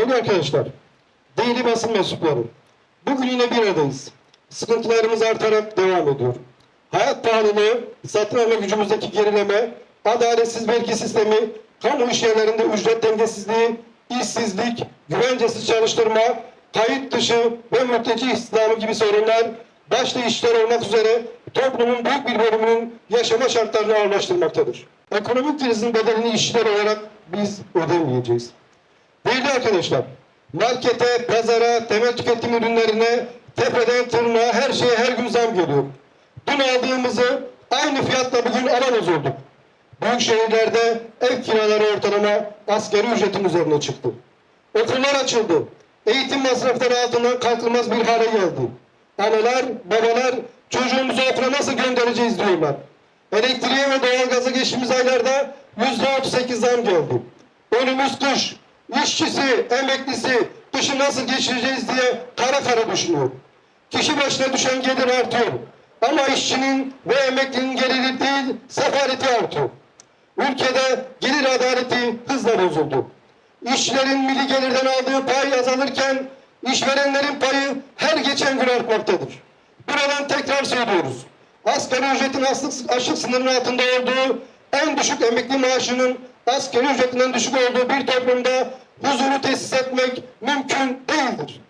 Değerli arkadaşlar, değerli basın mensupları, bugün yine bir aradayız. Sıkıntılarımız artarak devam ediyor. Hayat pahalılığı, satın alma gücümüzdeki gerileme, adaletsiz vergi sistemi, kamu iş yerlerinde ücret dengesizliği, işsizlik, güvencesiz çalıştırma, kayıt dışı ve mülteci istihdamı gibi sorunlar, başta işler olmak üzere toplumun büyük bir bölümünün yaşama şartlarını ağırlaştırmaktadır. Ekonomik krizin bedelini işçiler olarak biz ödemeyeceğiz. Değerli arkadaşlar, markete, pazara, temel tüketim ürünlerine, tepeden tırnağa her şeye her gün zam geliyor. Dün aldığımızı aynı fiyatla bugün alamaz olduk. Büyük şehirlerde ev kiraları ortalama askeri ücretin üzerine çıktı. Okullar açıldı. Eğitim masrafları altından kalkılmaz bir hale geldi. Analar, babalar çocuğumuzu okula nasıl göndereceğiz diyorlar. Elektriğe ve doğalgaza geçtiğimiz aylarda yüzde otuz sekiz zam geldi. Önümüz kış. İşçisi, emeklisi kışı nasıl geçireceğiz diye kara kara düşünüyor. Kişi başına düşen gelir artıyor. Ama işçinin ve emeklinin geliri değil, sefaleti artıyor. Ülkede gelir adaleti hızla bozuldu. İşçilerin milli gelirden aldığı pay azalırken işverenlerin payı her geçen gün artmaktadır. Buradan tekrar söylüyoruz. Asgari ücretin açlık sınırının altında olduğu en düşük emekli maaşının asgari ücretinden düşük olduğu bir toplumda huzuru tesis etmek mümkün değildir.